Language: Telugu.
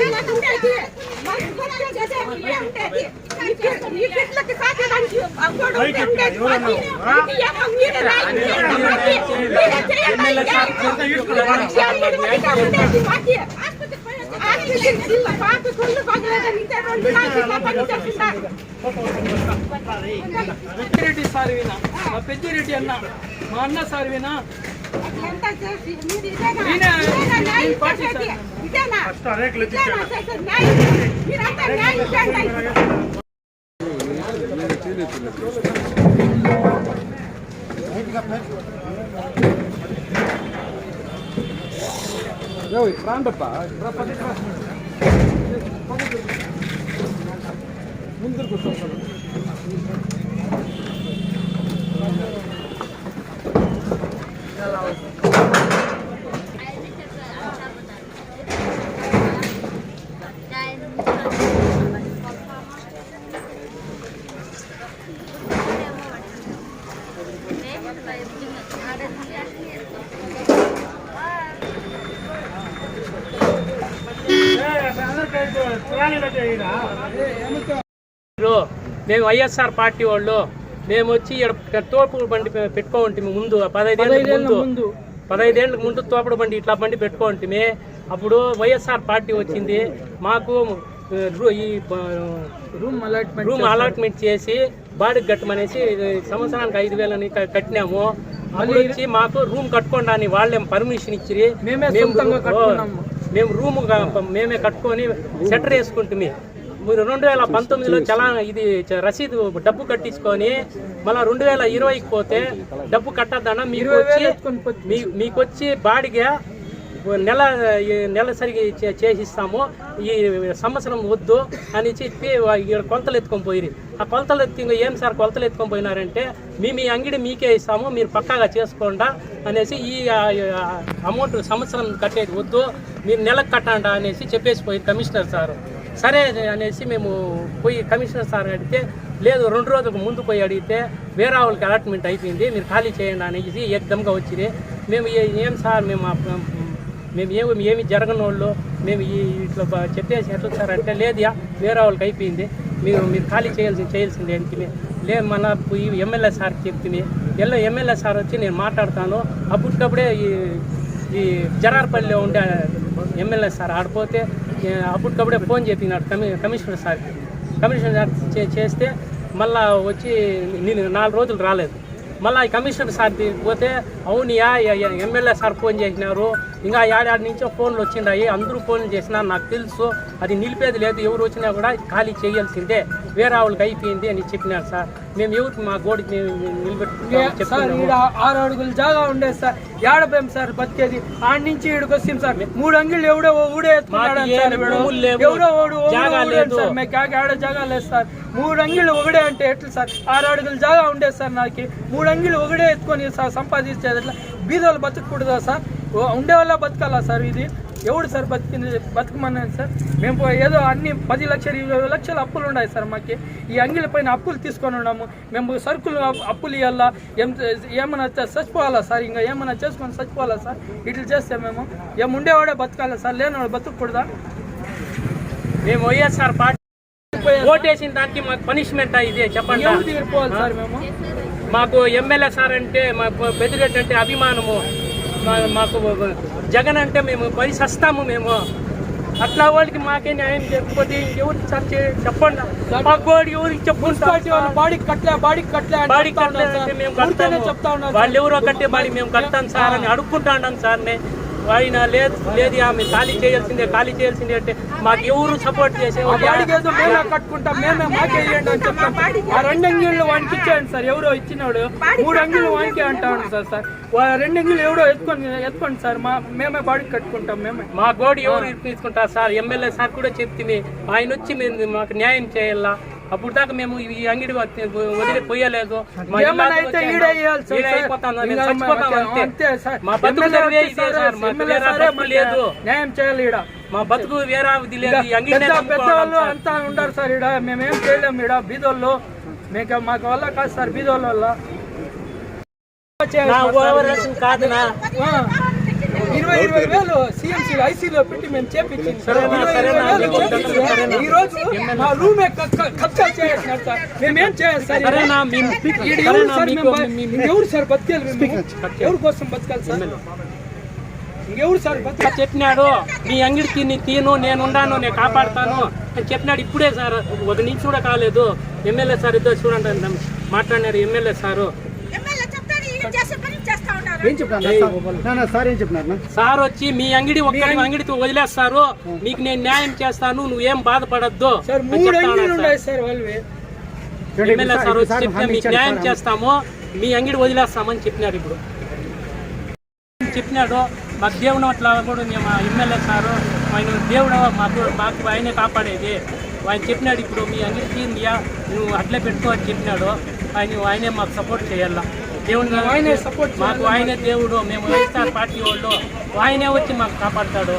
పెద్దిరెడ్డి సార్ వినా మా పెద్దిరెడ్డి అన్న మా అన్న సార్ వినా ఇప్పుడు మేము వైఎస్ఆర్ పార్టీ వాళ్ళు మేము వచ్చి తోపుడు బండి పె- పెట్టుకోంటిమి ముందు పదహైదేళ్ళ ముందు. పదహైదేళ్ళ ముందు తోపుడు బండి ఇట్లా బండి పెట్టుకోంటిమి అప్పుడు వైఎస్ఆర్ పార్టీ వచ్చింది. మాకు ఈ రూమ్ అలాట్మెంట్ రూమ్ అలాట్మెంట్ చేసి బాడీకి కట్టమనేసి సంవత్సరానికి ఐదు వేలని కట్టినాము. అప్పుడు వచ్చి మాకు రూమ్ కట్టుకోండి అని వాళ్ళేం పర్మిషన్ ఇచ్చి మేమే మేము రూమ్ మేమే కట్టుకొని సెటర్ వేసుకుంటుంది. మీరు రెండు వేల పంతొమ్మిదిలో చలా ఇది రసీదు డబ్బు కట్టించుకొని మళ్ళీ రెండు వేల ఇరవైకి పోతే డబ్బు కట్టద్దన్న మీకు వచ్చి మీకు వచ్చి బాడిగా నెల ఈ చే- చేసిస్తాము. ఈ సంవత్సరం వద్దు అని చెప్పి ఇక్కడ కొలతలు ఎత్తుకొని పోయిరి ఆ కొలతలు ఎత్తి ఏం సార్ కొలతలు ఎత్తుకొని పోయినారంటే మేము ఈ అంగిడి మీకే ఇస్తాము మీరు పక్కాగా చేసుకోండా అనేసి ఈ అమౌంట్ సంవత్సరం కట్టేది వద్దు మీరు నెలకు కట్టండా అనేసి చెప్పేసి పోయి కమిషనర్ సార్. సరే అనేసి మేము పోయి కమిషనర్ సార్ అడిగితే లేదు రెండు రోజులకు ముందు పోయి అడిగితే వేరే వాళ్ళకి అలాట్మెంట్ అయిపోయింది మీరు ఖాళీ చేయండి అనేసి ఏకదమ్గా వచ్చింది మేము ఏం సార్ మేము మేము ఏమి ఏమి జరగని వాళ్ళు మేము ఈ ఇట్లా చెప్పేసి ఎట్లా సార్ అంటే లేదుయా వేరే వాళ్ళకి అయిపోయింది. మీరు మీరు ఖాళీ చేయాల్సి చేయాల్సిందే అంటే లేదు మన ఈ ఎమ్మెల్యే సార్ చెప్తుంది ఎల్లో ఎమ్మెల్యే సార్ వచ్చి నేను మాట్లాడతాను. అప్పటికప్పుడే ఈ ఈ జరార్పల్లిలో ఉండే ఎమ్మెల్యే సార్ ఆడిపోతే అప్పటికప్పుడే ఫోన్ చెప్పినాడు కమి కమిషనర్ సార్కి. కమిషనర్ సార్ చే- చేస్తే మళ్ళా వచ్చి నేను నాలుగు రోజులు రాలేదు. మళ్ళీ ఈ కమిషనర్ సార్ పోతే అవునియా ఎమ్మెల్యే సార్ ఫోన్ చేసినారు. ఇంకా ఏడాది నుంచో ఫోన్లు వచ్చిండాయి అందరూ ఫోన్లు చేసినా నాకు తెలుసు. అది నిలిపేది లేదు. ఎవరు వచ్చినా కూడా ఖాళీ చేయాల్సిందే. వేరే వాళ్ళకి అయిపోయింది అని చెప్పినారు సార్. మేము ఎవరికి మా గోడికి ఈడ ఆరు అడుగులు జాగా ఉండేది సార్. ఏడపోయాం సార్ బతికేది? ఆడి నుంచి వస్తాం సార్. మూడు అంగిళ్ళు ఎవడో ఊడే ఎవడో ఓడు. సార్. మీకు ఆడ ఆడ జాగా లేదు సార్. మూడు అంగిళ్ళు ఒకడే అంటే ఎట్లా సార్? ఆరు అడుగులు జాగా ఉండేది సార్ నాకు. మూడు అంగిళ్ళు ఒకడే ఎత్తుకొని సార్ సంపాదించేది ఎట్లా? బీదోళ్ళు బతకూడదా సార్? ఓ- ఉండే వాళ్ళ బతకాలా సార్ ఇది? ఎవడు సార్ బతికింది? బతకమన్నది సార్? మేము ఏదో అన్ని పది లక్షలు ఇరవై లక్షల అప్పులు ఉన్నాయి సార్ మాకు. ఈ అంగిల పైన అప్పులు తీసుకొని ఉన్నాము. మేము సరుకులు అప్- అప్పులు ఇవ్వాలా ఏం ఏమైనా చచ్చిపోవాలా సార్? ఇంకా ఏమైనా చేసుకొని చచ్చిపోవాలా సార్? ఇట్లా చేస్తే మేము ఏం ఉండేవాడే బతకాలా సార్? లేనివాడు బతకూడదా మేము వైఎస్ఆర్ పార్టీ ఓటేసిన దానికి మాకు పనిష్మెంట్ ఇదే చెప్పండి సార్. మేము? మాకు ఎమ్మెల్యే సార్ అంటే మాకు అంటే అభిమానము. మాకు జగన్ అంటే మేము పని సస్తాము మేము. అట్లా వాళ్ళకి మాకే న్యాయం చెప్పకపోతే ఎవరికి సార్ చే- చెప్పండి. మాకు ఎవరికి చెప్పుకుంటాం బాడీకి కట్టలే బాడీకి కట్టలే అని బాడీ చెప్తా ఉన్నారు కట్టాలంటే సార్. మేము ఊరికేనే కడతాము వాళ్ళు. ఎవరో కట్టే బాడీ మేము కడతాం సార్ అని అడుక్కుంటా ఉన్నాం సార్ నే ఆయన లేదు లేదు ఆమె ఖాళీ చేయాల్సిందే ఖాళీ చేయాల్సిందే అంటే మాకు ఎవరు సపోర్ట్ చేసే ఆ బాడీకి ఏదో మేమే కట్టుకుంటాం మేమే మాకే ఇవ్వండి అని చెప్తాం. ఆ రెండు అంగిళ్ళు వానికి ఇచ్చేయండి సార్ ఎవరో ఇచ్చినాడు. మూడు అంగిళ్ళు వానికి అంటా ఉన్నాడు సార్ సార్. వా- రెండు అంగిళ్ళు ఎవడో ఎత్తుకొని ఎత్తుకోండి సార్ మా మేమే బాడీకి కట్టుకుంటాం మేమే. మా గోడు ఎవరు తీసుకుంటారు సార్? ఎమ్మెల్యే సార్ కూడా చెప్తుంది. ఆయన వచ్చి మీరు మాకు న్యాయం చేయాలా? అప్పుడు దాకా మేము ఈ అంగిడి వదిలి వదిలి పోయలేదు. మా బతుకు లేదు. న్యాయం చేయాలి ఈడ. మా బతుకు వేరే పెద్దవాళ్ళు సార్. అంతా ఉంటారు సార్ ఈడ. మేమేం చేయలేము ఈడ. బీదోళ్ళు. మీకు మాకు వల్ల కాదు సార్ బీదోళ్ళ వల్ల. నా ఇరవై ఇరవై వేలు సిఎంసీ ఐసీలో పెట్టి మేము చేపించింది. ఈ రోజు మా రూమే కబ్జా చేస్తున్నారు సార్. మేమేం చేయాలి సార్? ఎవరు సార్ మీకు మేము బ- ఎవరు కోసం బతకాలి సార్? ఇంకెవరు సార్ చెప్పినాడు నీ అంగిడికి నీ తీను నేను ఉండాను నేను కాపాడుతాను అని చెప్పినాడు ఇప్పుడే సార్. ఒక నిమిషం కూడా కాలేదు. ఎమ్మెల్యే సార్ ఇద్దరు చూడండి మాట్లాడినారు ఎమ్మెల్యే సారు ఎమ్మెల్యే చెప్తాడు ఈయన చేసే పని చేస్తా ఉన్నారు ఏం చెప్పినారు? సార్ ఏం చెప్పినారు? సార్ వచ్చి మీ అంగిడి ఒక్కడి అంగిడితో వదిలేస్తారు. నీకు నేను న్యాయం చేస్తాను నువ్వేం బాధపడద్దు సార్ వాళ్ళవి. ఎమ్మెల్యే సార్ వచ్చి మీకు న్యాయం చేస్తాము మీ అంగిడి వదిలేస్తామని చెప్పినారు ఇప్పుడు. చెప్పినాడు మాకు దేవుడు అట్లా కూడా మేము ఆ ఎమ్మెల్యే సారు ఆయన దేవుడు మాకు మాకు ఆయనే కాపాడేది. ఆయన చెప్పినాడు ఇప్పుడు మీ అంగిడికి ఇండియా నువ్వు అట్లే పెట్టుకో అని చెప్పినాడు. ఆయన ఆయనే మాకు సపోర్ట్ చేయాలా? దేవుడు ఆయనే support మాకు ఆయనే దేవుడు మేము వైఎస్ఆర్ పార్టీ వాళ్ళు. ఆయనే వచ్చి మాకు కాపాడతాడు.